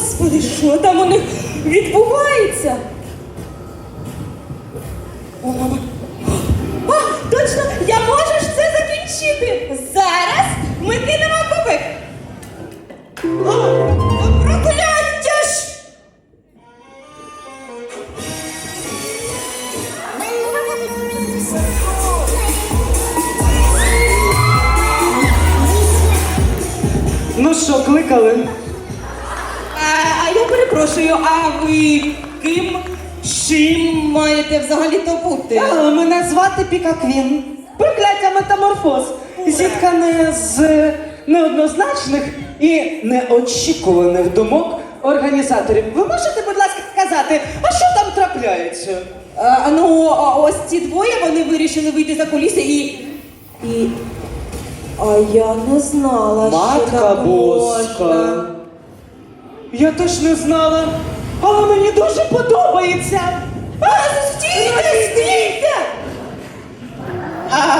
Господи, що там у них відбувається? О, точно, я можу ж це закінчити. Зараз ми кинемо кубик. О, прокляття ж! Ну що, кликали? Перепрошую, а ви ким? Чим маєте взагалі-то бути? А, мене звати Піка Квін. Прокляття метаморфоз. Зіткане з неоднозначних і неочікуваних думок організаторів. Ви можете, будь ласка, сказати, а що там трапляється? А, ну, а ось ці двоє вони вирішили вийти за куліси і. і. А я не знала, що Матка боска. Я теж не знала, але мені дуже подобається. А, стійте, стійте! А,